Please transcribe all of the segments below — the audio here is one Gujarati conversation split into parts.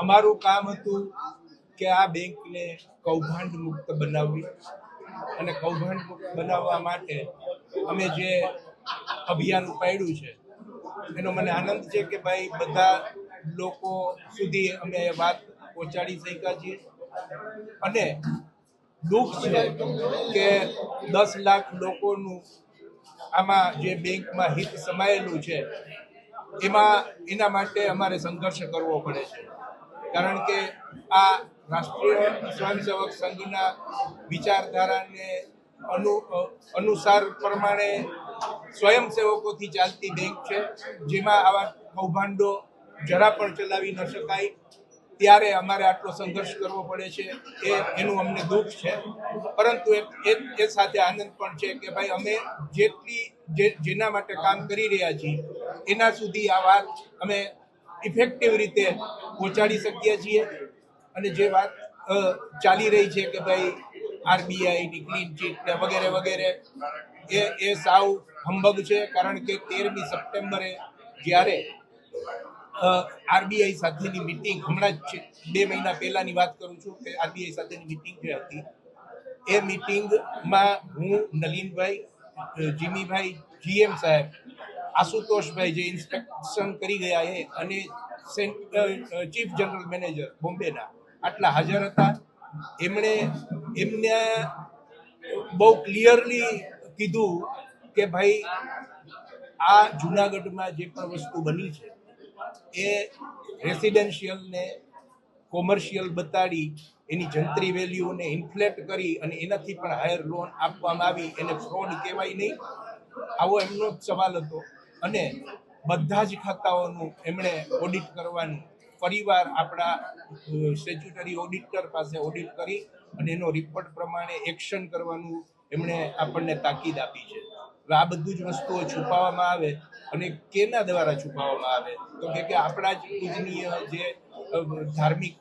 અમારું કામ હતું કે આ બેંકને કૌભાંડ મુક્ત બનાવવી અને કૌભાંડ મુક્ત બનાવવા માટે અમે જે અભિયાન ઉપાડ્યું છે, એનો મને આનંદ છે કે ભાઈ બધા લોકો સુધી અમે વાત પહોંચાડી શક્યા છીએ. અને દુઃખ છે કે દસ લાખ લોકોનું આમાં જે બેંકમાં હિત સમાયેલું છે, એમાં એના માટે અમારે સંઘર્ષ કરવો પડે છે. કારણ કે આ રાષ્ટ્રીય સ્વયંસેવક સંઘના વિચારધારાને અનુ અનુસાર પ્રમાણે સ્વયંસેવકોથી ચાલતી બેંક છે, જેમાં આવા કૌભાંડો જરા પણ ચલાવી ન શકાય. ત્યારે અમારે આટલો સંઘર્ષ કરવો પડે છે, એ, એનું અમને દુઃખ છે. પરંતુ એ, એ- સાથે આનંદ પણ છે કે ભાઈ અમે જેટલી, જે, જેના માટે કામ કરી રહ્યા છીએ, એના સુધી આ વાત અમે ઇફેક્ટિવ રીતે પહોંચાડી શકીએ છીએ. અને જે વાત ચાલી રહી છે કે ભાઈ આરબીઆઈની ક્લીન ચીટ ને વગેરે વગેરે, એ એ સાવ હંભગ છે. કારણ કે તેરમી સપ્ટેમ્બરે જ્યારે આરબીઆઈ સાથેની મિટિંગ, હમણાં જ બે મહિના પહેલાની વાત કરું છું કે આરબીઆઈ સાથેની મિટિંગ જે હતી, એ મિટિંગમાં હું, નલીનભાઈ જીમીભાઈ, જીએમ સાહેબ, આશુતોષભાઈ જે ઇન્સ્પેક્શન કરી ગયા એ અને ચીફ જનરલ મેનેજર બોમ્બેના આટલા હાજર હતા. એમણે એમને બહુ ક્લિયરલી કીધું કે ભાઈ, આ જુનાગઢમાં જે પણ વસ્તુ બની છે, એ રેસિડેન્શિયલ ને કોમર્શિયલ બતાડી, એની જંત્રી વેલ્યુને ઇન્ફ્લેટ કરી અને એનાથી પણ હાયર લોન આપવામાં આવી, એને ફ્રોડ કહેવાય નહીં. આવો એમનો જ સવાલ હતો. અને બધા જ ખાતાઓનું એમણે ઓડિટ કરવાનું. ફરીવાર આપણા સ્ટેચ્યુટરી ઓડિટર પાસે ઓડિટ કરી અને એનો રિપોર્ટ પ્રમાણે એક્શન કરવાનું એમણે આપણને તાકીદ આપી છે. આ બધું જ વસ્તુઓ છુપાવવામાં આવે અને કેના દ્વારા છુપાવવામાં આવે? તો કે કે આપણા જ પૂજનીય જે ધાર્મિક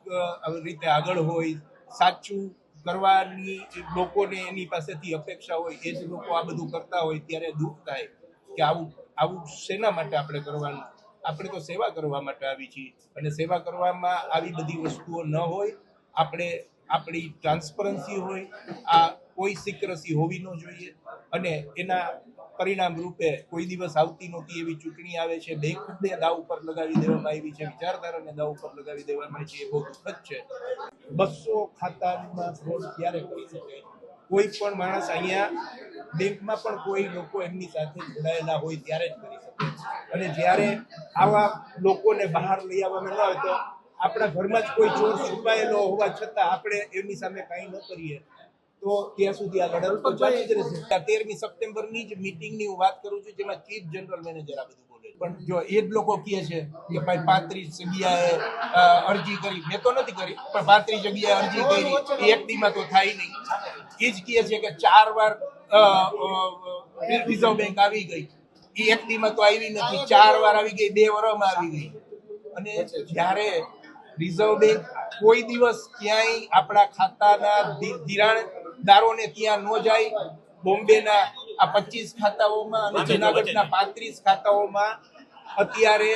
રીતે આગળ હોય, સાચું કરવાની લોકોને એની પાસેથી અપેક્ષા હોય, એ જ લોકો આ બધું કરતા હોય, ત્યારે દુઃખ થાય. કે આવું આવું શેના માટે આપણે કરવાનું? આપણે તો સેવા કરવા માટે આવી છીએ. અને સેવા કરવામાં આવી બધી વસ્તુઓ ન હોય, આપણે આપણી ટ્રાન્સપરન્સી હોય, આ કોઈ સિક્રસી હોવી ન જોઈએ. અને એના પરિણામ રૂપે કોઈ દિવસ આવતી નહોતી એવી ચૂંટણી આવે છે બેંકને દાવ ઉપર લગાવી દેવામાં આવી છે, વિચારધારાને દાવ ઉપર લગાવી દેવામાં આવી છે, એ બહુ દુઃખદ છે. બસો ખાતામાં ફ્રોડ ક્યારે કરી શકે કોઈ પણ માણસ અહીંયા બેંકમાં પણ કોઈ લોકો એમની સાથે જોડાયેલા હોય ત્યારે જ કરી શકે અને જ્યારે આવા લોકોને બહાર લઈ આવવામાં ન આવે તો આપણા ઘરમાં જ કોઈ ચોર છુપાયેલો હોવા છતાં આપણે એમની સામે કાંઈ ન કરીએ તો ત્યાં સુધી આ લડત તો ચાલી જ રહેશે. તેરમી સપ્ટેમ્બરની જ મિટિંગની હું વાત કરું છું જેમાં ચીફ જનરલ મેનેજર આ બધું બોલે પણ જો એ જ લોકો કહે છે કે ભાઈ પાંત્રીસ જગ્યાએ અરજી કરી. મેં તો નથી કરી પણ પાંત્રીસ જગ્યાએ અરજી કરી. એક દીમાં તો થાય નહીં. એ જ કહે છે કે ચાર વાર રિઝર્વ બેંક આવી ગઈ. એ એક દીમાં તો આવી નથી. ચાર વાર આવી ગઈ બે વર્ષમાં આવી ગઈ. અને જ્યારે રિઝર્વ બેંક કોઈ દિવસ ક્યાંય આપણા ખાતાના ધિરાણદારોને ત્યાં ન જાય બોમ્બેના આ પચીસ ખાતાઓમાં અને જુનાગઢના પાંત્રીસ ખાતાઓમાં અત્યારે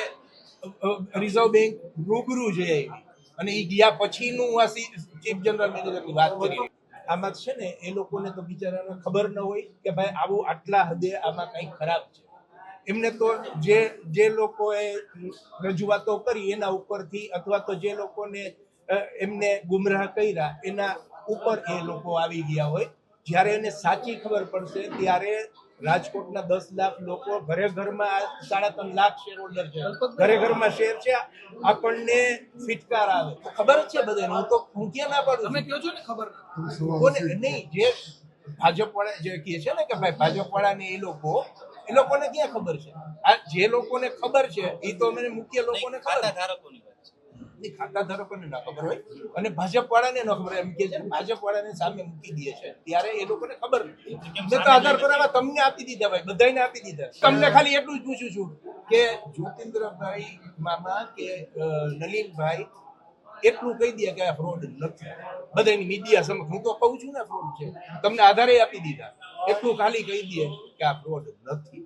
રિઝર્વ બેંક રૂબરૂ જઈ આવી. અને એ ગયા પછીનું આ ચીફ જનરલ મેનેજરની વાત કરી. આમાં છે ને, એ લોકોને તો બિચારાને ખબર ન હોય કે ભાઈ આવું આટલા હદે આમાં કંઈ ખરાબ છે. એમને તો જે જે લોકોએ રજૂઆતો કરી એના ઉપરથી અથવા તો જે લોકોને એમને ગુમરાહ કર્યા એના ઉપર એ લોકો આવી ગયા હોય. જ્યારે એને સાચી ખબર પડશે, ત્યારે રાજકોટના દસ લાખ લોકો ઘરે ઘરમાં સાડા ત્રણ લાખ શેર હોલ્ડર છે. ઘરે ઘરમાં શેર છે. આપણને ફિટકાર આવે. ખબર જ છે બધે હું તો હું ક્યાં ના પાડું તમે. કહો છો ને ખબર કોને? નહીં જે ભાજપ વાળા જે કહે છે ને કે ભાઈ ભાજપ વાળા ને એ લોકો એ લોકોને ક્યાં ખબર છે? આ જે લોકોને ખબર છે એ તો મને મુખ્ય લોકોને ખબર ખાતા છે. ધારકોની વાત છે. નહીં, ખાતા ધારકોને ન ખબર હોય. અને ભાજપ વાળાને ન ખબર એમ કે છે ભાજપ વાળાને સામે મૂકી દે છે. ત્યારે એ લોકોને ખબર નથી મેં તો આધાર પુરાવા તમને આપી દીધા ભાઈ બધાને આપી દીધા તમને ખાલી એટલું જ પૂછું છું કે જ્યોતિન્દ્રભાઈ મામા કે નલિનભાઈ એટલું કહી દે કે આ ફ્રોડ નથી. બધાની મીડિયા સમક્ષ. હું તો કહું છું ને ફ્રોડ છે. તમને આધારે આપી દીધા. એટલું ખાલી કહી દે કે આ ફ્રોડ નથી.